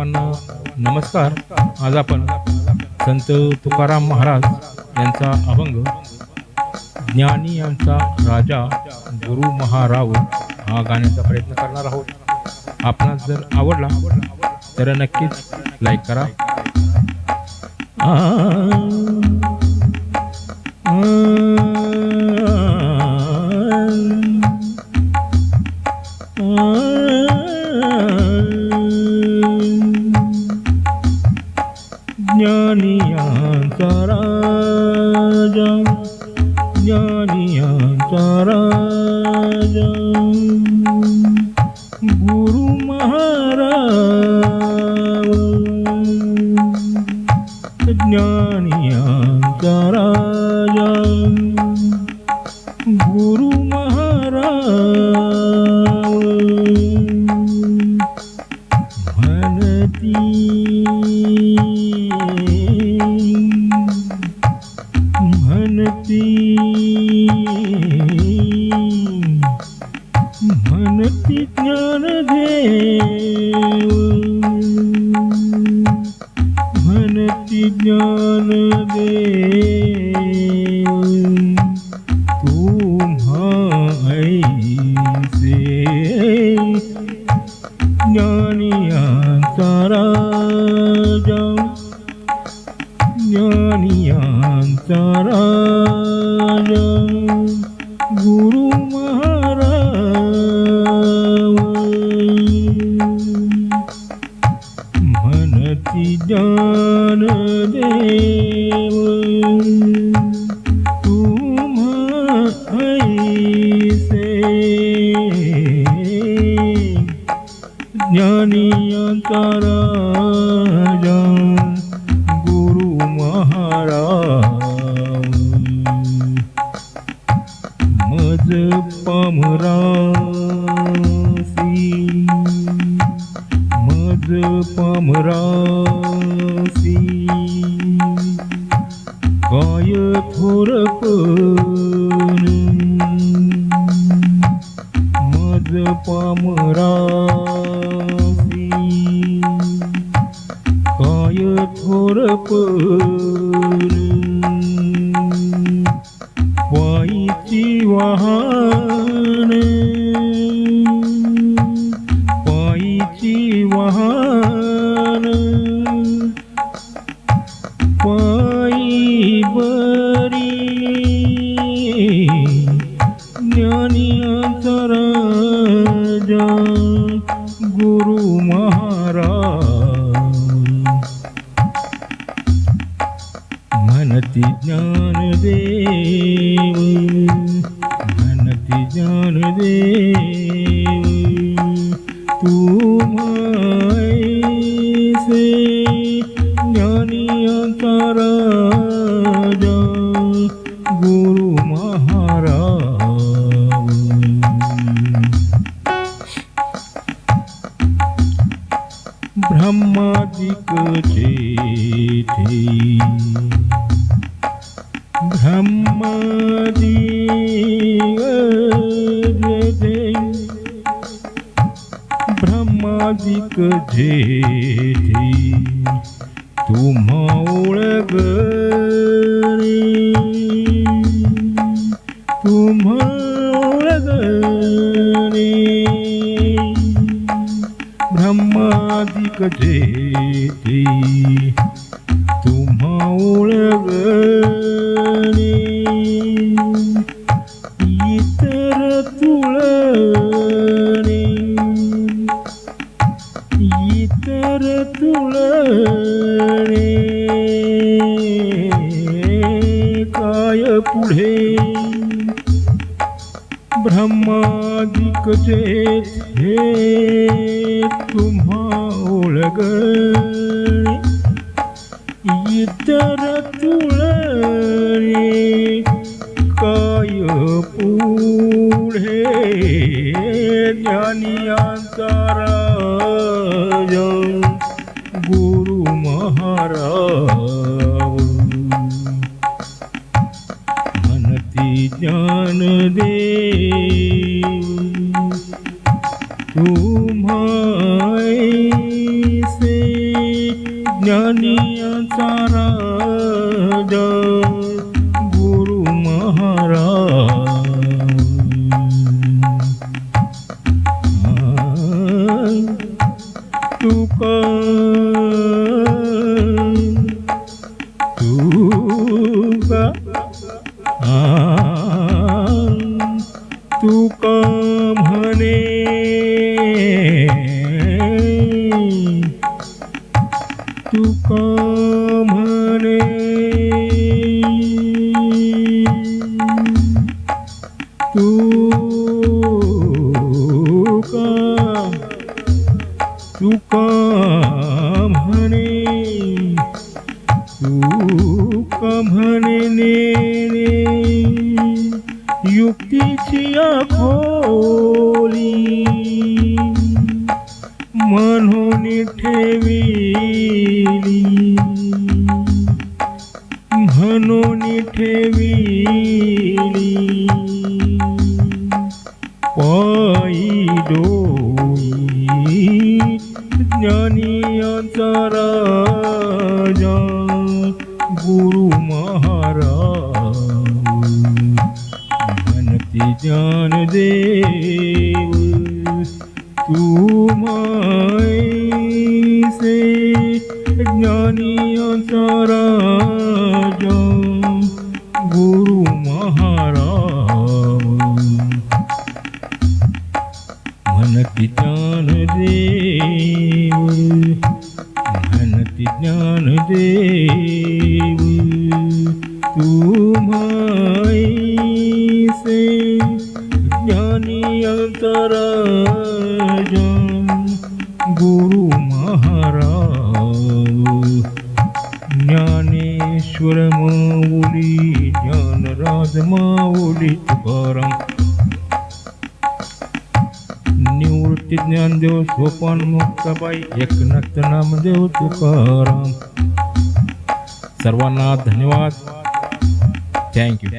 सर्वांना नमस्कार आज आपण संत तुकाराम महाराज यांचा अभंग ज्ञानी यांचा राजा गुरु महाराव हा गाण्याचा प्रयत्न करणार आहोत आपणास जर आवडला तर नक्कीच लाईक करा आ, आ, ज्ञानियांचा म्हणती ज्ञानियांचा राजा गुरु महाराज म्हणती ज्ञान देव तुम्हा पामरासी काय थोरपण। मज पामरासी काय थोरपण। वाईची वाहन। पायीची वाहन। गुरु महाराज। म्हणती ज्ञानदेव म्हणती ज्ञानदेव ब्रह्मादिक जेथे तुम्हा ओळगणे तुम्हा ओळगणे ब्रह्मादिक जेथे तुम्हा ओळगणे इतर तुळ काय पुढे? ब्रह्मादिक हे तुम्हा ओळग इतर तुळणे काय पुढे? ज्ञानी अंतरा म्हणती ज्ञान देव तुम्हासे ज्ञानियाचा राजा तुका म्हणे तुका तुका म्हणे तुका म्हणे नेणे म्हणून ठेविली म्हणून ठेविली पायी डोई ज्ञानियाचा राजा गुरु महाराज म्हणती ज्ञान देव तू मायसे ज्ञानियाचा राजा गुरु महाराज। म्हणती ज्ञान देव म्हणती ज्ञान देव। ज्ञानी गुरु महाराज. ज्ञानेश्वर माऊली ज्ञानराज माऊली तुकाराम. निवृत्ती ज्ञानदेव सोपान मुक्ताबाई एकनाथ नामदेव तुकाराम. सर्वांना धन्यवाद. थँक्यू